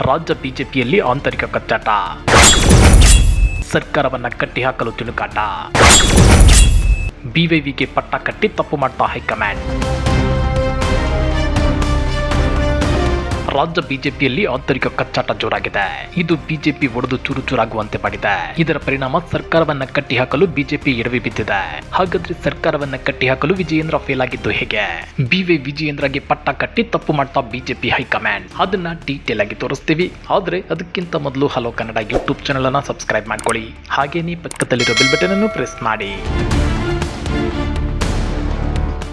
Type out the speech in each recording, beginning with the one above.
ರಾಜ್ಯ ಬಿಜೆಪಿಯಲ್ಲಿ ಆಂತರಿಕ ಕಚ್ಚಾಟ. ಸರ್ಕಾರವನ್ನ ಕಟ್ಟಿಹಾಕಲು ತಿಣುಕಾಟ. ಬಿವೈವಿಗೆ ಪಟ್ಟ ಕಟ್ಟಿ ತಪ್ಪು ಮಾಡ್ತಾ ಹೈಕಮಾಂಡ್. ರಾಜ್ಯ ಬಿಜೆಪಿಯಲ್ಲಿ ಆಂತರಿಕ ಕಚ್ಚಾಟ ಜೋರಾಗಿದೆ. ಇದು ಬಿಜೆಪಿ ಒಡೆದು ಚೂರು ಚೂರಾಗುವಂತೆ ಮಾಡಿದೆ. ಇದರ ಪರಿಣಾಮ ಸರ್ಕಾರವನ್ನ ಕಟ್ಟಿಹಾಕಲು ಬಿಜೆಪಿ ಎಡವಿ ಬಿದ್ದಿದೆ. ಹಾಗಾದ್ರೆ ಸರ್ಕಾರವನ್ನ ಕಟ್ಟಿಹಾಕಲು ವಿಜಯೇಂದ್ರ ಫೇಲ್ ಆಗಿದ್ದು ಹೇಗೆ? ಬಿವೈ ವಿಜಯೇಂದ್ರಗೆ ಪಟ್ಟ ಕಟ್ಟಿ ತಪ್ಪು ಮಾಡ್ತಾ ಬಿಜೆಪಿ ಹೈಕಮಾಂಡ್. ಅದನ್ನ ಡೀಟೇಲ್ ಆಗಿ ತೋರಿಸ್ತೀವಿ. ಆದ್ರೆ ಅದಕ್ಕಿಂತ ಮೊದಲು ಹಲೋ ಕನ್ನಡ ಯೂಟ್ಯೂಬ್ ಚಾನಲ್ ಅನ್ನ ಸಬ್ಸ್ಕ್ರೈಬ್ ಮಾಡ್ಕೊಳ್ಳಿ. ಹಾಗೇನೇ ಪಕ್ಕದಲ್ಲಿರೋ ಬೆಲ್ ಬಟನ್ ಅನ್ನು ಪ್ರೆಸ್ ಮಾಡಿ.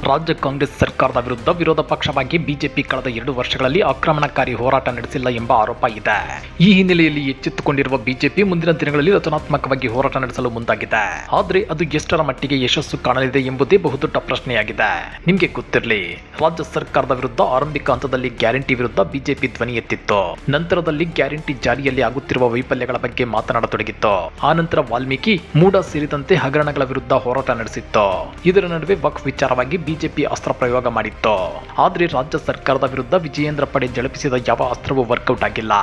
ರಾಜ್ಯ ಕಾಂಗ್ರೆಸ್ ಸರ್ಕಾರದ ವಿರುದ್ಧ ವಿರೋಧ ಪಕ್ಷವಾಗಿ ಬಿಜೆಪಿ ಕಳೆದ ಎರಡು ವರ್ಷಗಳಲ್ಲಿ ಆಕ್ರಮಣಕಾರಿ ಹೋರಾಟ ನಡೆಸಿಲ್ಲ ಎಂಬ ಆರೋಪ ಇದೆ. ಈ ಹಿನ್ನೆಲೆಯಲ್ಲಿ ಎಚ್ಚೆತ್ತುಕೊಂಡಿರುವ ಬಿಜೆಪಿ ಮುಂದಿನ ದಿನಗಳಲ್ಲಿ ರಚನಾತ್ಮಕವಾಗಿ ಹೋರಾಟ ನಡೆಸಲು ಮುಂದಾಗಿದೆ. ಆದ್ರೆ ಅದು ಎಷ್ಟರ ಮಟ್ಟಿಗೆ ಯಶಸ್ಸು ಕಾಣಲಿದೆ ಎಂಬುದೇ ಬಹುದೊಡ್ಡ ಪ್ರಶ್ನೆಯಾಗಿದೆ. ನಿಮ್ಗೆ ಗೊತ್ತಿರಲಿ, ರಾಜ್ಯ ಸರ್ಕಾರದ ವಿರುದ್ಧ ಆರಂಭಿಕ ಹಂತದಲ್ಲಿ ಗ್ಯಾರಂಟಿ ವಿರುದ್ಧ ಬಿಜೆಪಿ ಧ್ವನಿ ಎತ್ತಿತ್ತು. ನಂತರದಲ್ಲಿ ಗ್ಯಾರಂಟಿ ಜಾರಿಯಲ್ಲಿ ಆಗುತ್ತಿರುವ ವೈಫಲ್ಯಗಳ ಬಗ್ಗೆ ಮಾತನಾಡತೊಡಗಿತ್ತು. ಆ ನಂತರ ವಾಲ್ಮೀಕಿ, ಮೂಡ ಸೇರಿದಂತೆ ಹಗರಣಗಳ ವಿರುದ್ಧ ಹೋರಾಟ ನಡೆಸಿತ್ತು. ಇದರ ನಡುವೆ ವಕ್ಫ್ ವಿಚಾರವಾಗಿ ಬಿಜೆಪಿ ಅಸ್ತ್ರ ಪ್ರಯೋಗ ಮಾಡಿತ್ತು? ಆದ್ರೆ ರಾಜ್ಯ ಸರ್ಕಾರದ ವಿರುದ್ಧ ವಿಜಯೇಂದ್ರ ಪಡೆ ಜಳಪಿಸಿದ ಯಾವ ಅಸ್ತ್ರವೂ ವರ್ಕೌಟ್ ಆಗಿಲ್ಲ.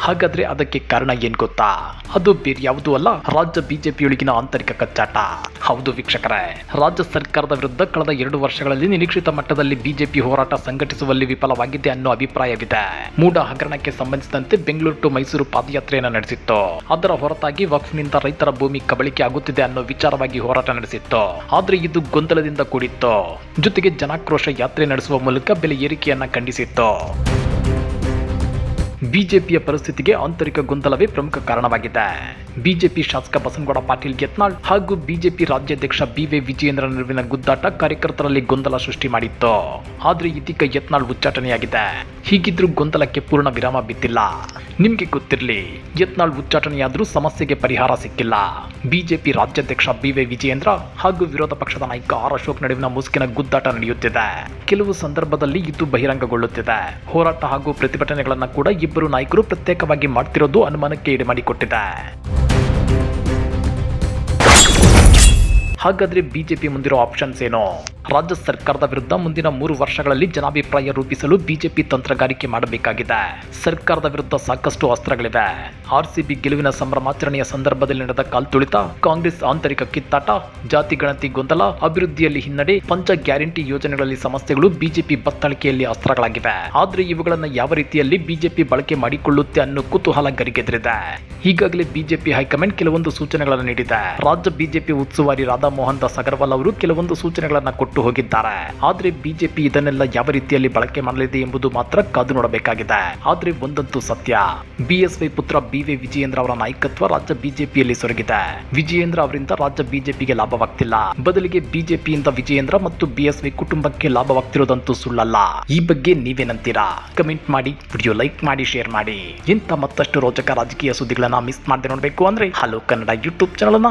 ಹಾಗಾದ್ರೆ ಅದಕ್ಕೆ ಕಾರಣ ಏನ್ ಗೊತ್ತಾ? ಅದು ಬೇರೆ ಯಾವುದೂ ಅಲ್ಲ, ರಾಜ್ಯ ಬಿಜೆಪಿಯೊಳಗಿನ ಆಂತರಿಕ ಕಚ್ಚಾಟ. ಹೌದು ವೀಕ್ಷಕರೇ, ರಾಜ್ಯ ಸರ್ಕಾರದ ವಿರುದ್ಧ ಕಳೆದ ಎರಡು ವರ್ಷಗಳಲ್ಲಿ ನಿರೀಕ್ಷಿತ ಮಟ್ಟದಲ್ಲಿ ಬಿಜೆಪಿ ಹೋರಾಟ ಸಂಘಟಿಸುವಲ್ಲಿ ವಿಫಲವಾಗಿದೆ ಅನ್ನೋ ಅಭಿಪ್ರಾಯವಿದೆ. ಮೂಡ ಹಗರಣಕ್ಕೆ ಸಂಬಂಧಿಸಿದಂತೆ ಬೆಂಗಳೂರು ಟು ಮೈಸೂರು ಪಾದಯಾತ್ರೆಯನ್ನು ನಡೆಸಿತ್ತು? ಅದರ ಹೊರತಾಗಿ ವಕ್ಫ್ನಿಂದ ರೈತರ ಭೂಮಿ ಕಬಳಿಕೆ ಆಗುತ್ತಿದೆ ಅನ್ನೋ ವಿಚಾರವಾಗಿ ಹೋರಾಟ ನಡೆಸಿತ್ತು? ಆದ್ರೆ ಇದು ಗೊಂದಲದಿಂದ ಕೂಡಿತ್ತು? ಜೊತೆಗೆ ಜನಾಕ್ರೋಶ ಯಾತ್ರೆ ನಡೆಸುವ ಮೂಲಕ ಬೆಲೆ ಏರಿಕೆಯನ್ನು ಖಂಡಿಸಿತ್ತು. ಬಿಜೆಪಿಯ ಪರಿಸ್ಥಿತಿಗೆ ಆಂತರಿಕ ಗೊಂದಲವೇ ಪ್ರಮುಖ ಕಾರಣವಾಗಿದೆ. ಬಿಜೆಪಿ ಶಾಸಕ ಬಸನಗೌಡ ಪಾಟೀಲ್ ಯತ್ನಾಳ್ ಹಾಗೂ ಬಿಜೆಪಿ ರಾಜ್ಯಾಧ್ಯಕ್ಷ ಬಿವೈ ವಿಜಯೇಂದ್ರ ನಡುವಿನ ಗುದ್ದಾಟ ಕಾರ್ಯಕರ್ತರಲ್ಲಿ ಗೊಂದಲ ಸೃಷ್ಟಿ ಮಾಡಿತ್ತು. ಆದ್ರೆ ಇದೀಗ ಯತ್ನಾಳ್ ಉಚ್ಚಾಟನೆಯಾಗಿದೆ. ಹೀಗಿದ್ರೂ ಗೊಂದಲಕ್ಕೆ ಪೂರ್ಣ ವಿರಾಮ ಬಿದ್ದಿಲ್ಲ. ನಿಮಗೆ ಗೊತ್ತಿರಲಿ, ಯತ್ನಾಳ್ ಉಚ್ಚಾಟನೆಯಾದ್ರೂ ಸಮಸ್ಯೆಗೆ ಪರಿಹಾರ ಸಿಕ್ಕಿಲ್ಲ. ಬಿಜೆಪಿ ರಾಜ್ಯಾಧ್ಯಕ್ಷ ಬಿವೈ ವಿಜಯೇಂದ್ರ ಹಾಗೂ ವಿರೋಧ ಪಕ್ಷದ ನಾಯಕ ಆರ್ ಅಶೋಕ್ ನಡುವಿನ ಮುಸುಕಿನ ಗುದ್ದಾಟ ನಡೆಯುತ್ತಿದೆ. ಕೆಲವು ಸಂದರ್ಭದಲ್ಲಿ ಇದು ಬಹಿರಂಗಗೊಳ್ಳುತ್ತಿದೆ. ಹೋರಾಟ ಹಾಗೂ ಪ್ರತಿಭಟನೆಗಳನ್ನು ಕೂಡ ಇಬ್ಬರು ನಾಯಕರು ಪ್ರತ್ಯೇಕವಾಗಿ ಮಾಡ್ತಿರೋದು ಅನುಮಾನಕ್ಕೆ ಈಡು ಮಾಡಿಕೊಟ್ಟಿದೆ ಹಾಗಾದ್ರೆ ಬಿಜೆಪಿ ಮುಂದಿರೋ ಆಪ್ಷನ್ಸ್ ಏನು? ರಾಜ್ಯ ಸರ್ಕಾರದ ವಿರುದ್ಧ ಮುಂದಿನ ಮೂರು ವರ್ಷಗಳಲ್ಲಿ ಜನಾಭಿಪ್ರಾಯ ರೂಪಿಸಲು ಬಿಜೆಪಿ ತಂತ್ರಗಾರಿಕೆ ಮಾಡಬೇಕಾಗಿದೆ. ಸರ್ಕಾರದ ವಿರುದ್ಧ ಸಾಕಷ್ಟು ಅಸ್ತ್ರಗಳಿವೆ. ಆರ್ಸಿಬಿ ಗೆಲುವಿನ ಸಂಭ್ರಮಾಚರಣೆಯ ಸಂದರ್ಭದಲ್ಲಿ ನಡೆದ ಕಾಲ್ತುಳಿತ, ಕಾಂಗ್ರೆಸ್ ಆಂತರಿಕ ಕಿತ್ತಾಟ, ಜಾತಿ ಗಣತಿ ಗೊಂದಲ, ಅಭಿವೃದ್ಧಿಯಲ್ಲಿ ಹಿನ್ನಡೆ, ಪಂಚ ಗ್ಯಾರಂಟಿ ಯೋಜನೆಗಳಲ್ಲಿ ಸಮಸ್ಯೆಗಳು ಬಿಜೆಪಿ ಬತ್ತಳಿಕೆಯಲ್ಲಿ ಅಸ್ತ್ರಗಳಾಗಿವೆ. ಆದ್ರೆ ಇವುಗಳನ್ನ ಯಾವ ರೀತಿಯಲ್ಲಿ ಬಿಜೆಪಿ ಬಳಕೆ ಮಾಡಿಕೊಳ್ಳುತ್ತೆ ಅನ್ನೋ ಕುತೂಹಲ ಗರಿಗೆದರಿದೆ. ಈಗಾಗಲೇ ಬಿಜೆಪಿ ಹೈಕಮಾಂಡ್ ಕೆಲವೊಂದು ಸೂಚನೆಗಳನ್ನು ನೀಡಿದೆ. ರಾಜ್ಯ ಬಿಜೆಪಿ ಉಸ್ತುವಾರಿ ರಾಧಾ ಮೋಹನ್ ದಾಸ್ ಅಗರ್ವಾಲ್ ಅವರು ಕೆಲವೊಂದು ಸೂಚನೆಗಳನ್ನ ಕೊಟ್ಟು ಹೋಗಿದ್ದಾರೆ. ಆದ್ರೆ ಬಿಜೆಪಿ ಇದನ್ನೆಲ್ಲ ಯಾವ ರೀತಿಯಲ್ಲಿ ಬಳಕೆ ಮಾಡಲಿದೆ ಎಂಬುದು ಮಾತ್ರ ಕಾದು ನೋಡಬೇಕಾಗಿದೆ. ಆದ್ರೆ ಒಂದಂತೂ ಸತ್ಯ. ಬಿಎಸ್ವೈ ಪುತ್ರ ಬಿವೈ ವಿಜಯೇಂದ್ರ ಅವರ ನಾಯಕತ್ವ ರಾಜ್ಯ ಬಿಜೆಪಿಯಲ್ಲಿ ಸೊರಗಿದೆ. ವಿಜಯೇಂದ್ರ ಅವರಿಂದ ರಾಜ್ಯ ಬಿಜೆಪಿಗೆ ಲಾಭವಾಗ್ತಿಲ್ಲ. ಬದಲಿಗೆ ಬಿಜೆಪಿಯಿಂದ ವಿಜಯೇಂದ್ರ ಮತ್ತು ಬಿಎಸ್ವೈ ಕುಟುಂಬಕ್ಕೆ ಲಾಭವಾಗ್ತಿರೋದಂತೂ ಸುಳ್ಳಲ್ಲ. ಈ ಬಗ್ಗೆ ನೀವೇನಂತೀರಾ ಕಮೆಂಟ್ ಮಾಡಿ, ವಿಡಿಯೋ ಲೈಕ್ ಮಾಡಿ, ಶೇರ್ ಮಾಡಿ. ಇಂಥ ಮತ್ತಷ್ಟು ರೋಚಕ ರಾಜಕೀಯ ಸುದ್ದಿಗಳನ್ನ ಮಿಸ್ ಮಾಡದೆ ನೋಡಬೇಕು ಅಂದ್ರೆ ಹಲೋ ಕನ್ನಡ ಯೂಟ್ಯೂಬ್ ಚಾನಲ್ ಅನ್ನ